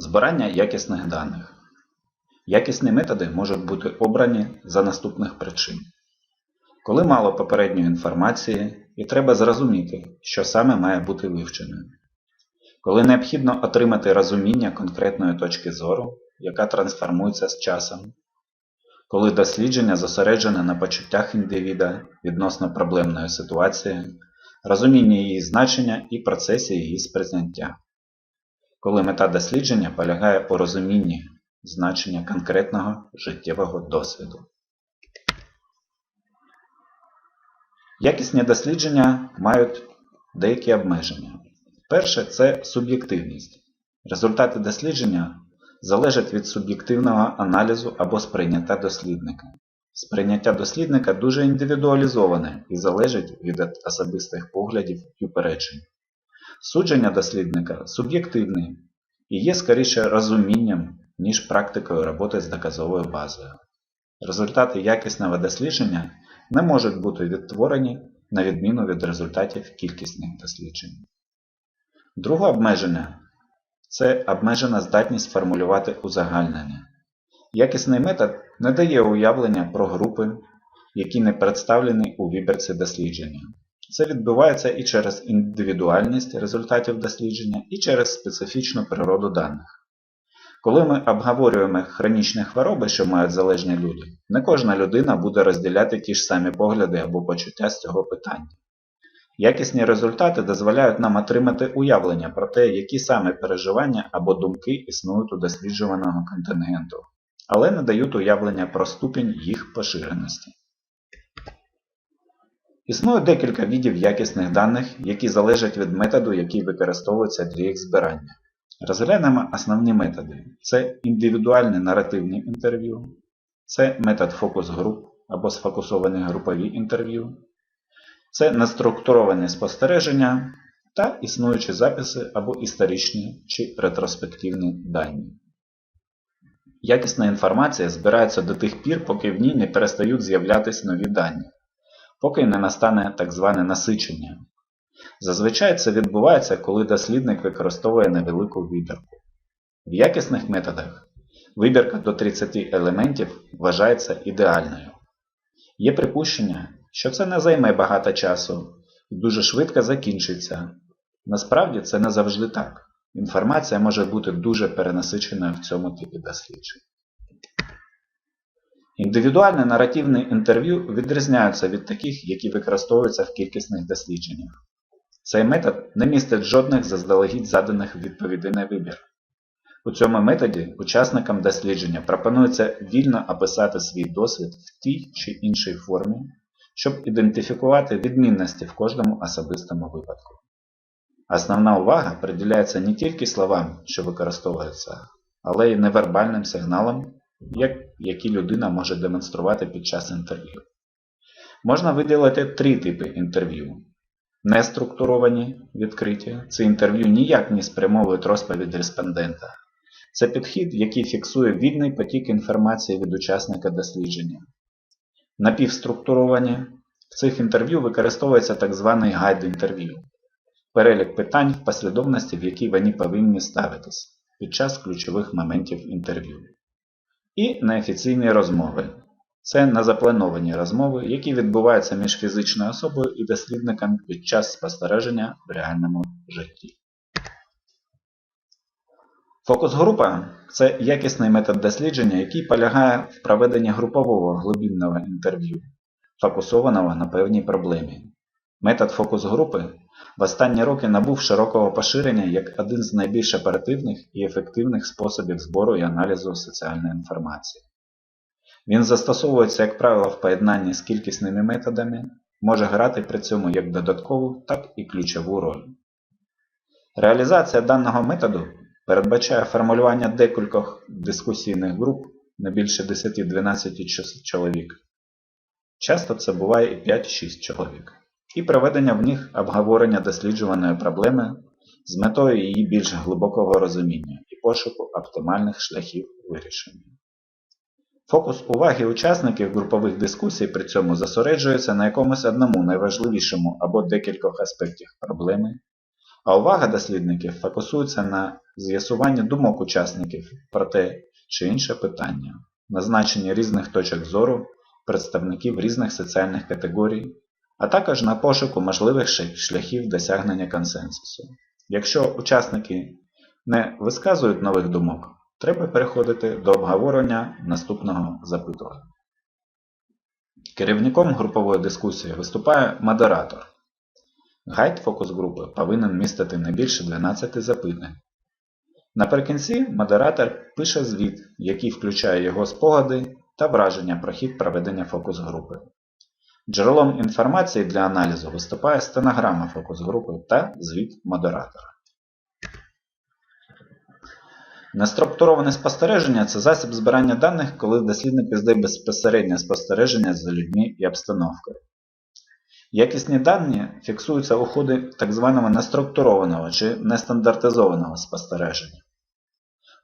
Збирання якісних даних. Якісні методи можуть бути обрані за наступних причин. Коли мало попередньої інформації і треба зрозуміти, що саме має бути вивченим. Коли необхідно отримати розуміння конкретної точки зору, яка трансформується з часом. Коли дослідження зосереджене на почуттях індивіда відносно проблемної ситуації, розуміння її значення і процесі її сприйняття коли мета дослідження полягає у розумінні значення конкретного життєвого досвіду. Якісні дослідження мають деякі обмеження. Перше це суб'єктивність. Результати дослідження залежать від суб'єктивного аналізу або сприйняття дослідника. Сприйняття дослідника дуже індивідуалізоване і залежить від особистих поглядів і упереджень. Судження дослідника суб'єктивне і є скоріше розумінням, ніж практикою роботи з доказовою базою. Результати якісного дослідження не можуть бути відтворені на відміну від результатів кількісних досліджень. Друге обмеження це обмежена здатність формулювати узагальнення. Якісний метод не дає уявлення про групи, які не представлені у вибірці дослідження. Це відбувається і через індивідуальність результатів дослідження, і через специфічну природу даних. Коли ми обговорюємо хронічні хвороби, що мають залежні люди, не кожна людина буде розділяти ті ж самі погляди або почуття з цього питання. Якісні результати дозволяють нам отримати уявлення про те, які саме переживання або думки існують у досліджуваного контингенту, але не дають уявлення про ступінь їх поширеності. Існує декілька видів якісних даних, які залежать від методу, який використовується для їх збирання. Розглянемо основні методи. Це індивідуальні наративні інтерв'ю, це метод фокус-груп або сфокусовані групові інтерв'ю, це неструктуровані спостереження та існуючі записи або історичні чи ретроспективні дані. Якісна інформація збирається до тих пір, поки в ній не перестають з'являтися нові дані поки не настане так зване насичення. Зазвичай це відбувається, коли дослідник використовує невелику вибірку. В якісних методах вибірка до 30 елементів вважається ідеальною. Є припущення, що це не займе багато часу і дуже швидко закінчиться. Насправді це не завжди так. Інформація може бути дуже перенасиченою в цьому типі досліджень. Індивідуальне наративне інтерв'ю відрізняються від таких, які використовуються в кількісних дослідженнях. Цей метод не містить жодних заздалегідь заданих відповідей на вибір. У цьому методі учасникам дослідження пропонується вільно описати свій досвід в тій чи іншій формі, щоб ідентифікувати відмінності в кожному особистому випадку. Основна увага приділяється не тільки словам, що використовуються, але й невербальним сигналам як, які людина може демонструвати під час інтерв'ю. Можна виділити три типи інтерв'ю. Неструктуровані відкриті. Це інтерв'ю ніяк не спрямовують розповідь респондента. Це підхід, який фіксує вільний потік інформації від учасника дослідження. Напівструктуровані. В цих інтерв'ю використовується так званий гайд інтерв'ю. Перелік питань в послідовності, в якій вони повинні ставитись під час ключових моментів інтерв'ю. І неофіційні розмови. Це незаплановані розмови, які відбуваються між фізичною особою і дослідником під час спостереження в реальному житті. Фокус-група це якісний метод дослідження, який полягає в проведенні групового глибинного інтерв'ю, фокусованого на певній проблемі. Метод фокус-групи в останні роки набув широкого поширення як один з найбільш оперативних і ефективних способів збору і аналізу соціальної інформації. Він застосовується, як правило, в поєднанні з кількісними методами, може грати при цьому як додаткову, так і ключову роль. Реалізація даного методу передбачає формулювання декількох дискусійних груп не більше 10-12 чоловік. Часто це буває і 5-6 чоловік і проведення в них обговорення досліджуваної проблеми з метою її більш глибокого розуміння і пошуку оптимальних шляхів вирішення. Фокус уваги учасників групових дискусій при цьому зосереджується на якомусь одному найважливішому або декількох аспектах проблеми, А увага дослідників фокусується на з'ясуванні думок учасників про те чи інше питання, назначенні різних точок зору представників різних соціальних категорій, а також на пошуку можливих шляхів досягнення консенсусу. Якщо учасники не висказують нових думок, треба переходити до обговорення наступного запитування. Керівником групової дискусії виступає модератор. Гайд фокус-групи повинен містити не більше 12 запитань. Наприкінці модератор пише звіт, який включає його спогади та враження про хід проведення фокус-групи. Джерелом інформації для аналізу виступає стенограма фокус-групи та звіт модератора. Неструктуроване спостереження це засіб збирання даних, коли дослідник здає безпосереднє спостереження за людьми і обстановкою. Якісні дані фіксуються у ході так званого неструктурованого чи нестандартизованого спостереження.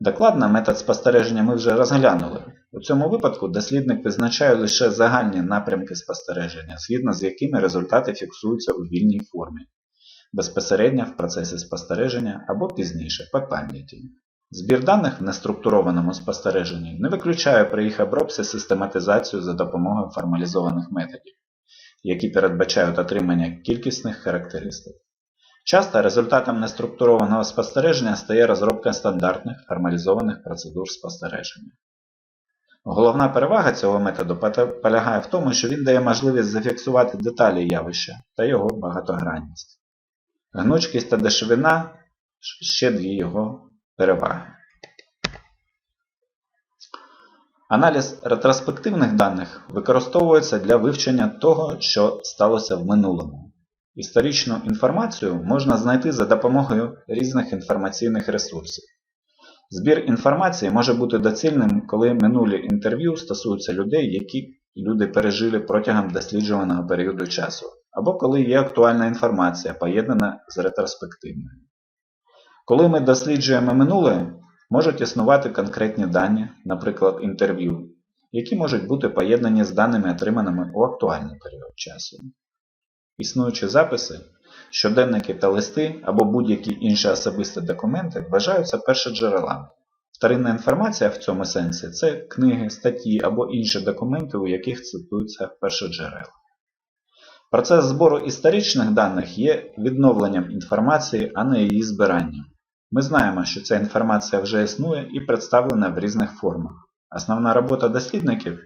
Докладно метод спостереження ми вже розглянули. У цьому випадку дослідник визначає лише загальні напрямки спостереження, згідно з якими результати фіксуються у вільній формі, безпосередньо в процесі спостереження або пізніше по пам'яті. Збір даних в неструктурованому спостереженні не виключає при їх обробці систематизацію за допомогою формалізованих методів, які передбачають отримання кількісних характеристик. Часто результатом неструктурованого спостереження стає розробка стандартних формалізованих процедур спостереження. Головна перевага цього методу полягає в тому, що він дає можливість зафіксувати деталі явища та його багатогранність. Гнучкість та дешевина ще дві його переваги. Аналіз ретроспективних даних використовується для вивчення того, що сталося в минулому. Історичну інформацію можна знайти за допомогою різних інформаційних ресурсів. Збір інформації може бути доцільним, коли минулі інтерв'ю стосуються людей, які люди пережили протягом досліджуваного періоду часу, або коли є актуальна інформація, поєднана з ретроспективною. Коли ми досліджуємо минуле, можуть існувати конкретні дані, наприклад, інтерв'ю, які можуть бути поєднані з даними, отриманими у актуальний період часу. Існуючі записи, щоденники та листи або будь-які інші особисті документи вважаються першоджерелами. Вторинна інформація в цьому сенсі це книги, статті або інші документи, у яких цитуються першоджерела. Процес збору історичних даних є відновленням інформації, а не її збиранням. Ми знаємо, що ця інформація вже існує і представлена в різних формах. Основна робота дослідників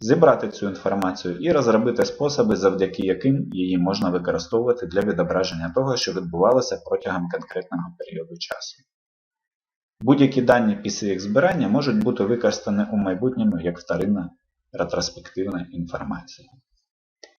зібрати цю інформацію і розробити способи, завдяки яким її можна використовувати для відображення того, що відбувалося протягом конкретного періоду часу. Будь-які дані після їх збирання можуть бути використані у майбутньому як вторинна ретроспективна інформація.